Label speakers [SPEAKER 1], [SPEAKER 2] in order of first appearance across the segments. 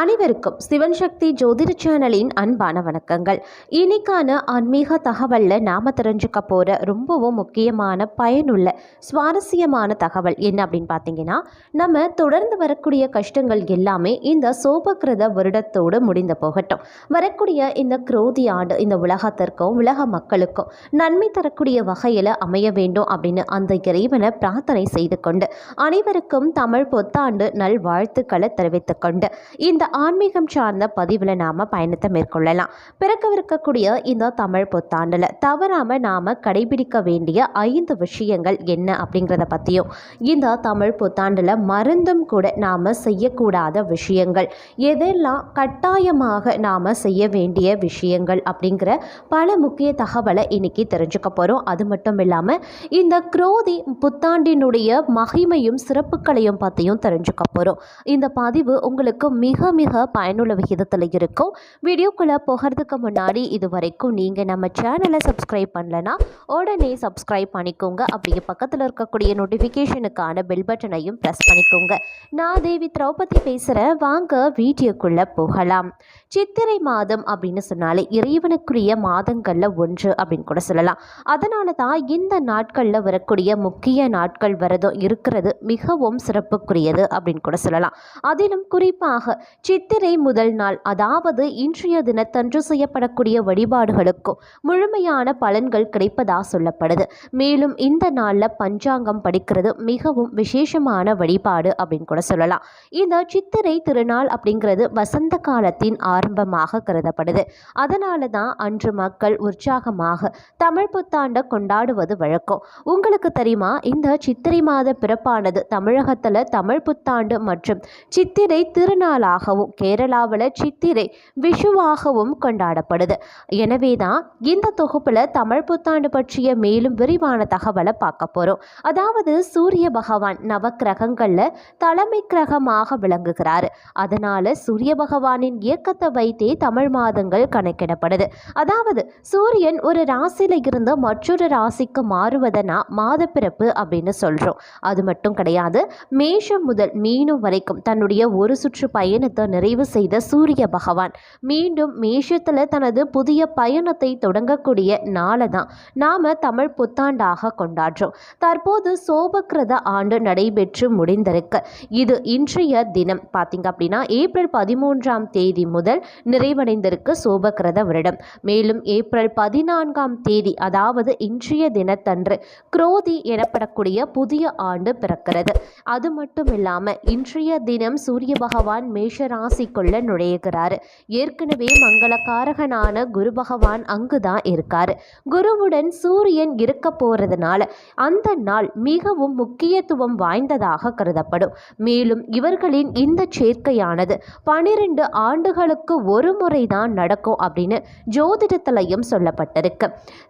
[SPEAKER 1] அனைவருக்கும் சிவன் சக்தி ஜோதிட சேனலின் அன்பான வணக்கங்கள். இன்னைக்கான ஆன்மீக தகவலில் நாம் தெரிஞ்சுக்க போகிற ரொம்பவும் முக்கியமான பயனுள்ள சுவாரஸ்யமான தகவல் என்ன அப்படின்னு பார்த்தீங்கன்னா நம்ம தொடர்ந்து வரக்கூடிய கஷ்டங்கள் எல்லாமே இந்த சோபகிருத வருடத்தோடு முடிந்து போகட்டும். வரக்கூடிய இந்த குரோதி ஆண்டு இந்த உலகத்திற்கும் உலக மக்களுக்கும் நன்மை தரக்கூடிய வகையில் அமைய வேண்டும் அப்படின்னு அந்த இறைவனை பிரார்த்தனை செய்து கொண்டு அனைவருக்கும் தமிழ் புத்தாண்டு நல்வாழ்த்துக்களை தெரிவித்துக் கொண்டு இந்த ஆன்மீகம் சார்ந்த பதிவில் நாம் பயணத்தை மேற்கொள்ளலாம். பிறக்கவிருக்கக்கூடிய இந்த தமிழ் புத்தாண்டில் தவறாமல் நாம் கடைபிடிக்க வேண்டிய ஐந்து விஷயங்கள் என்ன அப்படிங்கிறத பற்றியும் இந்த தமிழ் புத்தாண்டில் மருந்தும் கூட நாம் செய்யக்கூடாத விஷயங்கள் எதெல்லாம் கட்டாயமாக நாம் செய்ய வேண்டிய விஷயங்கள் அப்படிங்கிற பல முக்கிய தகவலை இன்னைக்கு தெரிஞ்சுக்க போகிறோம் அது மட்டும் இல்லாமல் இந்த குரோதி புத்தாண்டினுடைய மகிமையும் சிறப்புகளையும் பற்றியும் தெரிஞ்சுக்க போகிறோம் இந்த பதிவு உங்களுக்கு மிக மிக பயனுள்ள விகிதத்தில் இருக்கும். வீடியோக்குள்ளே போகிறதுக்கு முன்னாடி இது வரைக்கும் நீங்கள் நம்ம சேனலை சப்ஸ்கிரைப் பண்ணலன்னா உடனே சப்ஸ்கிரைப் பண்ணிக்கோங்க. அப்படியே பக்கத்தில் இருக்கக்கூடிய நோட்டிஃபிகேஷனுக்கான பெல் பட்டனையும் ப்ரெஸ் பண்ணிக்கோங்க. நான் தேவி திரௌபதி பேசுகிறேன் வாங்க வீடியோக்குள்ளே போகலாம். சித்திரை மாதம் அப்படின்னு சொன்னாலே இறைவனுக்குரிய மாதங்களில் ஒன்று அப்படின்னு கூட சொல்லலாம். அதனால தான் இந்த நாட்களில் வரக்கூடிய முக்கிய நாட்கள் வரதும் இருக்கிறது மிகவும் சிறப்புக்குரியது அப்படின்னு கூட சொல்லலாம். அதிலும் குறிப்பாக சித்திரை முதல் நாள் அதாவது இன்றைய தினத்தன்று செய்யப்படக்கூடிய வழிபாடுகளுக்கும் முழுமையான பலன்கள் கிடைப்பதா சொல்லப்படுது. மேலும் இந்த நாளில் பஞ்சாங்கம் படிக்கிறது மிகவும் விசேஷமான வழிபாடு அப்படின்னு கூட சொல்லலாம். இந்த சித்திரை திருநாள் அப்படிங்கிறது வசந்த காலத்தின் ஆரம்பமாக கருதப்படுது. அதனால தான் அன்று மக்கள் உற்சாகமாக தமிழ் புத்தாண்டை கொண்டாடுவது வழக்கம். உங்களுக்கு தெரியுமா? இந்த சித்திரை மாத பிறப்பானது தமிழகத்தில் தமிழ் புத்தாண்டு மற்றும் சித்திரை திருநாளாக திருநாளாகவும் கேரளாவில் சித்திரை விஷுவாகவும் கொண்டாடப்படுது. எனவே தான் இந்த தொகுப்பில் தமிழ் புத்தாண்டு பற்றிய மேலும் விரிவான தகவலை பார்க்க போகிறோம் அதாவது சூரிய பகவான் நவக்கிரகங்களில் தலைமை கிரகமாக விளங்குகிறார். அதனால் சூரிய பகவானின் இயக்கத்தை வைத்தே தமிழ் மாதங்கள் கணக்கிடப்படுது. அதாவது சூரியன் ஒரு ராசியில் இருந்து மற்றொரு ராசிக்கு மாறுவதனா மாதப்பிறப்பு அப்படின்னு சொல்கிறோம் அது மட்டும் கிடையாது மேஷம் முதல் மீனும் வரைக்கும் தன்னுடைய ஒரு சுற்று பயணத்தை நிறைவு செய்த சூரிய பகவான். மீண்டும் மேஷத்தில் தனது புதிய பயணத்தை தொடங்கக்கூடிய நாளை தான் நாம் தமிழ் புத்தாண்டாக கொண்டாடுறோம். தற்போது சோபக்கிரத ஆண்டு நடைபெற்று முடிந்திருக்கு. இது இன்றைய தினம். பார்த்தீங்க அப்படின்னா ஏப்ரல் பதிமூன்றாம் தேதி முதல் நிறைவடைந்திருக்கு சோபக்கிரத வருடம். மேலும் ஏப்ரல் பதினான்காம் தேதி அதாவது இன்றைய தினத்தன்று குரோதி எனப்படக்கூடிய புதிய ஆண்டு பிறக்கிறது. அது மட்டும் இல்லாமல் இன்றைய தினம் சூரிய பகவான் மேஷ ராசிக்குள்ள நுழையுகிறார் ஏற்கனவே மங்களகாரகனான குரு பகவான் அங்கு தான் இருக்கார். குருவுடன் சூரியன் இருக்க போறதுனால அந்த நாள் மிகவும் முக்கியத்துவம் வாய்ந்ததாக கருதப்படும். மேலும் இவர்களின் இந்த சேர்க்கையானது பனிரெண்டு ஆண்டுகளுக்கு ஒரு முறை தான் நடக்கும் அப்படின்னு ஜோதிடத்திலையும் சொல்லப்பட்டிருக்கு.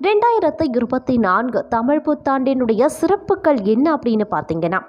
[SPEAKER 1] ரெண்டாயிரத்து இருபத்தி நான்கு தமிழ் புத்தாண்டினுடைய சிறப்புகள் என்ன அப்படின்னு பார்த்தீங்கன்னா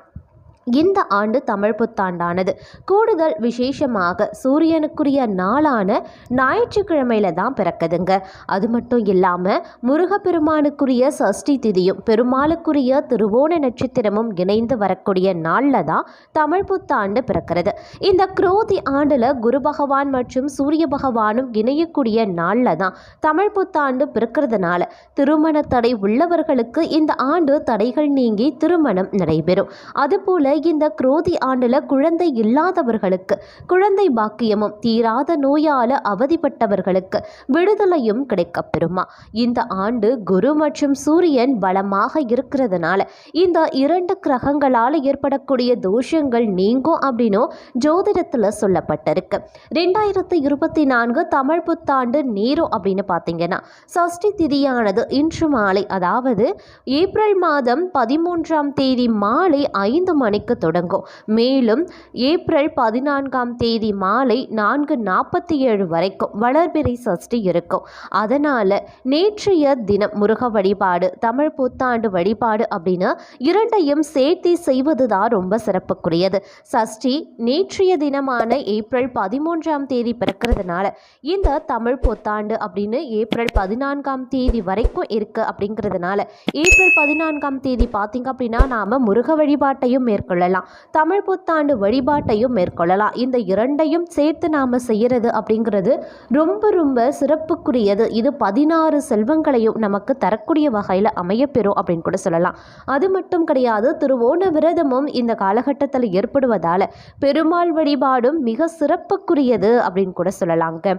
[SPEAKER 1] இந்த ஆண்டு தமிழ் புத்தாண்டானது. கூடுதல் விசேஷமாக சூரியனுக்குரிய நாளான ஞாயிற்றுக்கிழமையில தான் பிறக்குதுங்க. அது மட்டும் இல்லாமல் முருகப்பெருமானுக்குரிய சஷ்டி திதியும் பெருமாளுக்குரிய திருவோண நட்சத்திரமும் இணைந்து வரக்கூடிய நாளில் தான் தமிழ் புத்தாண்டு பிறக்கிறது. இந்த குரோதி ஆண்டில் குரு பகவான் மற்றும் சூரிய பகவானும் இணையக்கூடிய நாளில் தான் தமிழ் புத்தாண்டு பிறக்கிறதுனால திருமண தடை உள்ளவர்களுக்கு இந்த ஆண்டு தடைகள் நீங்கி திருமணம் நடைபெறும். அதுபோல இந்த குரோதி ஆண்டில் குழந்தை இல்லாதவர்களுக்கு குழந்தை பாக்கியமும் தீராத நோயால் அவதிப்பட்டவர்களுக்கு விடுதலையும் கிடைக்கப்பெறுமா இந்த ஆண்டு குரு மற்றும் சூரியன் பலமாக இருக்கிறதுனால இந்த இரண்டு கிரகங்களால் ஏற்படக்கூடிய தோஷங்கள் நீங்கும் அப்படின்னும் ஜோதிடத்தில் சொல்லப்பட்டிருக்கு. ரெண்டாயிரத்து இருபத்தி நான்கு தமிழ் புத்தாண்டு நேரம் அப்படின்னு பார்த்தீங்கன்னா சஷ்டி திதியானது இன்று மாலை அதாவது ஏப்ரல் மாதம் பதிமூன்றாம் தேதி மாலை ஐந்து மணிக்கு தொடங்கும். மேலும் ஏப்ரல் பதினான்காம் தேதி மாலை நான்கு நாற்பத்தி ஏழு வரைக்கும் வளர்பிறை சஷ்டி இருக்கும். அதனால் நேற்றைய தினம் முருக வழிபாடு தமிழ் புத்தாண்டு வழிபாடு அப்படின்னு இரண்டையும் சேர்த்து செய்வது தான் ரொம்ப சிறப்புக்குரியது. சஷ்டி நேற்றைய தினமான ஏப்ரல் பதிமூன்றாம் தேதி பிறக்கிறதுனால இந்த தமிழ் புத்தாண்டு அப்படின்னு ஏப்ரல் பதினான்காம் தேதி வரைக்கும் இருக்கு அப்படிங்கிறதுனால ஏப்ரல் பதினான்காம் தேதி பார்த்தீங்க அப்படின்னா நாம் முருக வழிபாட்டையும் மேற்கொள்ள கொள்ளலாம் தமிழ் புத்தாண்டு வழிபாட்டையும் மேற்கொள்ளலாம். இந்த இரண்டையும் சேர்த்து நாம் செய்கிறது அப்படிங்கிறது ரொம்ப ரொம்ப சிறப்புக்குரியது. இது பதினாறு செல்வங்களையும் நமக்கு தரக்கூடிய வகையில் அமையப்பெறும் அப்படின்னு கூட சொல்லலாம். அது மட்டும் கிடையாது திருவோண விரதமும் இந்த காலகட்டத்தில் ஏற்படுவதால் பெருமாள் வழிபாடும் மிக சிறப்புக்குரியது அப்படின்னு கூட சொல்லலாங்க.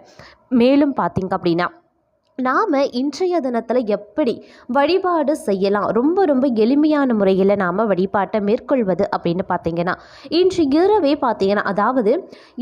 [SPEAKER 1] மேலும் பார்த்தீங்க அப்படின்னா நாம் இன்றைய தினத்தில் எப்படி வழிபாடு செய்யலாம்? ரொம்ப ரொம்ப எளிமையான முறையில் நாம் வழிபாட்டை மேற்கொள்வது அப்படின்னு பார்த்தீங்கன்னா இன்று இரவே பார்த்தீங்கன்னா அதாவது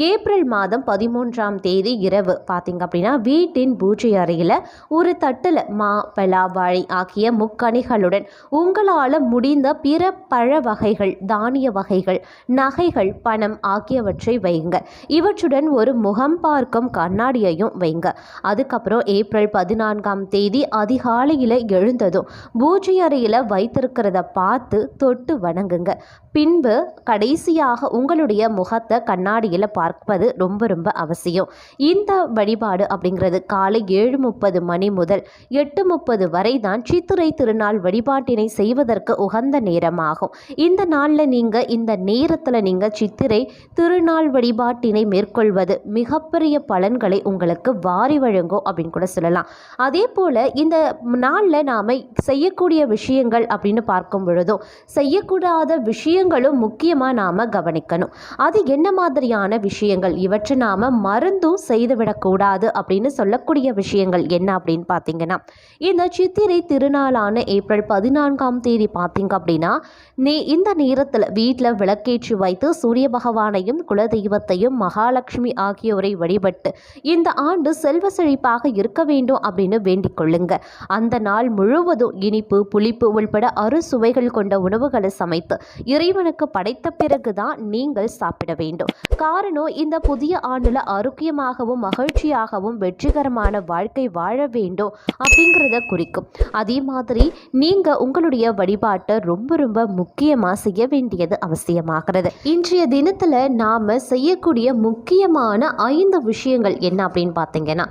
[SPEAKER 1] ஏப்ரல் மாதம் பதிமூன்றாம் தேதி இரவு பார்த்தீங்க அப்படின்னா வீட்டின் பூஜை அறையில் ஒரு தட்டில் மா பலா வாழை ஆகிய முக்கணிகளுடன் உங்களால் முடிந்த பிற பழ வகைகள் தானிய வகைகள் நகைகள் பணம் ஆகியவற்றை வைங்க இவற்றுடன் ஒரு முகம் பார்க்கும் கண்ணாடியையும் வைங்க அதுக்கப்புறம் ஏப்ரல் பதினான்காம் தேதி அதிகாலையில் எழுந்ததும் பூஜை அறையில் வைத்திருக்கிறத பார்த்து தொட்டு வணங்குங்க. பின்பு கடைசியாக உங்களுடைய முகத்தை கண்ணாடியில் பார்ப்பது ரொம்ப ரொம்ப அவசியம். இந்த வழிபாடு அப்படிங்கிறது காலை ஏழு முப்பது மணி முதல் எட்டு முப்பது வரை தான் சித்திரை திருநாள் வழிபாட்டினை செய்வதற்கு உகந்த நேரமாகும். இந்த நாளில் நீங்கள் இந்த நேரத்தில் நீங்கள் சித்திரை திருநாள் வழிபாட்டினை மேற்கொள்வது மிகப்பெரிய பலன்களை உங்களுக்கு வாரி வழங்கும் அப்படின்னு கூட சொல்லலாம். அதே போல் இந்த நாளில் நாம் செய்யக்கூடிய விஷயங்கள் அப்படின்னு பார்க்கும் பொழுதும் செய்யக்கூடாத விஷயங்களும் முக்கியமாக நாம் கவனிக்கணும். அது என்ன மாதிரியான விஷயங்கள்? இவற்றை நாம் மருந்தும் செய்துவிடக்கூடாது அப்படின்னு சொல்லக்கூடிய விஷயங்கள் என்ன அப்படின்னு பார்த்தீங்கன்னா இந்த சித்திரை திருநாளான ஏப்ரல் பதினான்காம் தேதி பார்த்தீங்க அப்படின்னா நீ இந்த நேரத்தில் வீட்டில் விளக்கேற்றி வைத்து சூரிய பகவானையும் குலதெய்வத்தையும் மகாலட்சுமி ஆகியோரை வழிபட்டு இந்த ஆண்டு செல்வ செழிப்பாக இருக்க வேண்டும் அப்படின்னு வேண்டிக் கொள்ளுங்க. அந்த நாள் முழுவதும் இனிப்பு புளிப்பு உள்பட அறுசுவைகள் கொண்ட உணவுகளை சமைத்து இறைவனுக்கு படைத்த பிறகுதான் நீங்கள் சாப்பிட வேண்டும். காரணம் இந்த புதிய ஆண்டுல ஆரோக்கியமாகவும் மகிழ்ச்சியாகவும் வெற்றிகரமான வாழ்க்கை வாழ வேண்டும் அப்படிங்கிறத குறிக்கும். அதே மாதிரி நீங்க உங்களுடைய வழிபாட்டை ரொம்ப ரொம்ப முக்கியமா செய்ய வேண்டியது அவசியமாகிறது. இன்றைய தினத்துல நாம செய்யக்கூடிய முக்கியமான ஐந்து விஷயங்கள் என்ன அப்படின்னு பார்த்தீங்கன்னா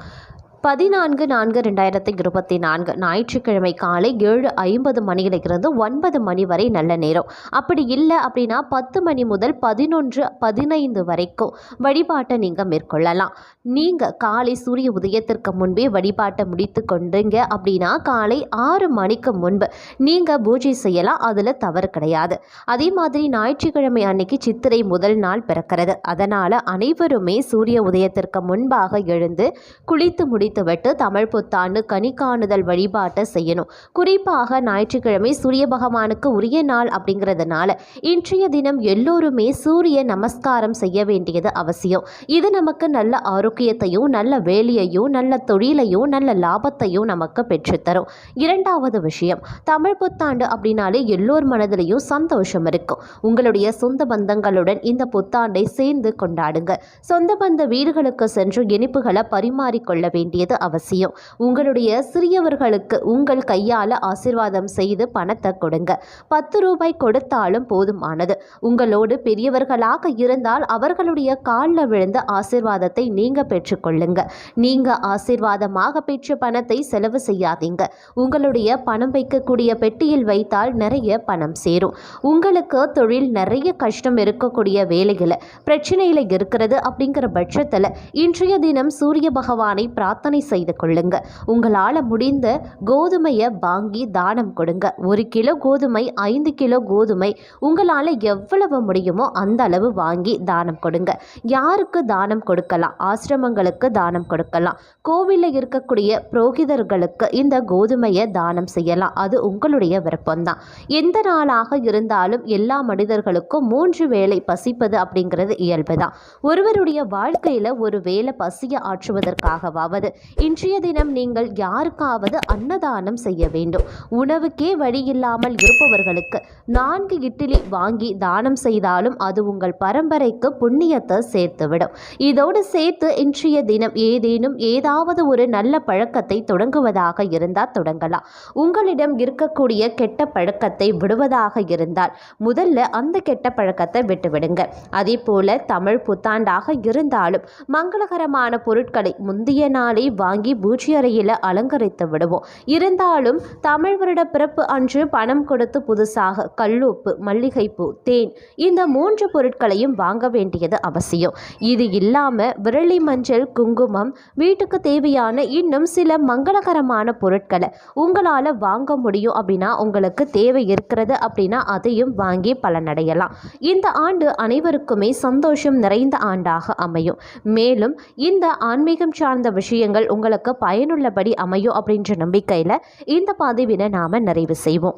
[SPEAKER 1] பதினான்கு நான்கு ரெண்டாயிரத்தி இருபத்தி நான்கு ஞாயிற்றுக்கிழமை காலை ஏழு ஐம்பது மணியிலிருந்து ஒன்பது மணி வரை நல்ல நேரம். அப்படி இல்லை அப்படின்னா பத்து மணி முதல் பதினொன்று பதினைந்து வரைக்கும் வழிபாட்டை நீங்கள் மேற்கொள்ளலாம். நீங்கள் காலை சூரிய உதயத்திற்கு முன்பே வழிபாட்டை முடித்து கொண்டீங்க அப்படின்னா காலை ஆறு மணிக்கு முன்பு நீங்கள் பூஜை செய்யலாம். அதில் தவறு கிடையாது. அதே மாதிரி ஞாயிற்றுக்கிழமை அன்னைக்கு சித்திரை முதல் நாள் பிறக்கிறது. அதனால் அனைவருமே சூரிய உதயத்திற்கு முன்பாக எழுந்து குளித்து முடித்துவிட்டு தமிழ் புத்தாண்டு கனி காணுதல் வழிபாட்டை செய்யணும். குறிப்பாக ஞாயிற்றுக்கிழமை சூரிய பகவானுக்கு உரிய நாள் அப்படிங்கிறதுனால இன்றைய தினம் எல்லோருமே சூரிய நமஸ்காரம் செய்ய வேண்டியது அவசியம். இது நமக்கு நல்ல ஆரோக்கியத்தையும் நல்ல வேலையையும் நல்ல தொழிலையும் நல்ல லாபத்தையும் நமக்கு பெற்றுத்தரும். இரண்டாவது விஷயம் தமிழ் புத்தாண்டு அப்படின்னாலே எல்லோர் மனதிலையும் சந்தோஷம் இருக்கும். உங்களுடைய சொந்த பந்தங்களுடன் இந்த புத்தாண்டை சேர்ந்து கொண்டாடுங்க. சொந்த பந்த வீடுகளுக்கு சென்று இனிப்புகளை பரிமாறிக்கொள்ள வேண்டியது அவசியம். உங்களுடைய சிறியவர்களுக்கு உங்கள் கையால் ஆசிர்வாதம் செய்து பணத்தை கொடுங்க. பத்து ரூபாய் கொடுத்தாலும் போதுமானது. உங்களோடு பெரியவர்களாக இருந்தால் அவர்களுடைய காலில் விழுந்த ஆசிர்வாதத்தை நீங்க பெற்றுக்கொள்ளுங்க. நீங்க ஆசிர்வாதமாக பெற்ற பணத்தை செலவு செய்யாதீங்க. உங்களுடைய பணம் வைக்கக்கூடிய பெட்டியில் வைத்தால் நிறைய பணம் சேரும். உங்களுக்கு தொழில் நிறைய கஷ்டம் இருக்கக்கூடிய வேலைகளை பிரச்சனையில் இருக்கிறது அப்படிங்கிற பட்சத்தில் இன்றைய தினம் சூரிய பகவானை பிரார்த்தனை செய்து கொள்ளுங்க. உங்களால் முடிந்த கோதுமையை வாங்கி தானம் கொடுங்க. ஒரு கிலோ கோதுமை ஐந்து கிலோ கோதுமை உங்களால் எவ்வளவு முடியுமோ அந்த அளவு வாங்கி தானம் கொடுங்க. யாருக்கு தானம் கொடுக்கலாம்? ஆசிரமங்களுக்கு தானம் கொடுக்கலாம். கோவிலில் இருக்கக்கூடிய புரோகிதர்களுக்கு இந்த கோதுமையை தானம் செய்யலாம். அது உங்களுடைய விருப்பம்தான். எந்த நாளாக இருந்தாலும் எல்லா மனிதர்களுக்கும் மூன்று வேளை பசிப்பது அப்படிங்கிறது இயல்பு தான் ஒருவருடைய வாழ்க்கையில் ஒரு வேளை பசிய ஆற்றுவதற்காகவாவது இன்றைய தினம் நீங்கள் யாருக்காவது அன்னதானம் செய்ய வேண்டும். உணவுக்கே வழி இல்லாமல் இருப்பவர்களுக்கு நான்கு இட்லி வாங்கி தானம் செய்தாலும் அது உங்கள் பரம்பரைக்கு புண்ணியத்தை சேர்த்துவிடும். இதோடு சேர்த்து இன்றைய தினம் ஏதேனும் ஏதாவது ஒரு நல்ல பழக்கத்தை தொடங்குவதாக இருந்தால் தொடங்கலாம். உங்களிடம் இருக்கக்கூடிய கெட்ட பழக்கத்தை விடுவதாக இருந்தால் முதல்ல அந்த கெட்ட பழக்கத்தை விட்டுவிடுங்க அதே போல தமிழ் புத்தாண்டாக இருந்தாலும் மங்களகரமான பொருட்களை முந்தைய நாளே போய் வாங்கி பூஜை அறையில் அலங்கரித்து விடுவோம். இருந்தாலும் தமிழ் வருட பிறப்பு அன்று பணம் கொடுத்து புதுசாக கல்லூப்பு மல்லிகைப்பூ தேன் இந்த மூன்று பொருட்களையும் வாங்க வேண்டியது அவசியம். இது இல்லாமல் விரலி மஞ்சள் குங்குமம் வீட்டுக்கு தேவையான இன்னும் சில மங்களகரமான பொருட்களை உங்களால் வாங்க முடியும் அப்படின்னா உங்களுக்கு தேவை இருக்கிறது அப்படின்னா அதையும் வாங்கி பலனடையலாம். இந்த ஆண்டு அனைவருக்குமே சந்தோஷம் நிறைந்த ஆண்டாக அமையும். மேலும் இந்த ஆன்மீகம் சார்ந்த விஷயங்கள் விஷயங்கள் உங்களுக்கு பயனுள்ளபடி அமையும் அப்படின்ற நம்பிக்கையில் இந்த பதிவினை நாம் நிறைவு செய்வோம்.